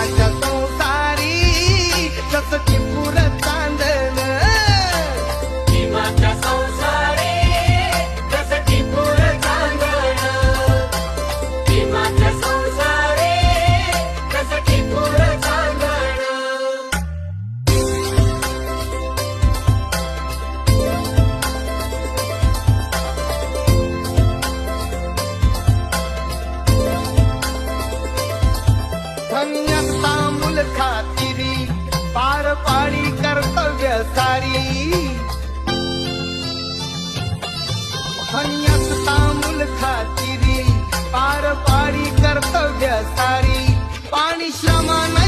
like that. खातिरी पार पाडी कर्तव्य सारी. हनियसता खातिरी पार पाडी कर्तव्य सारी. पाणी श्रमाना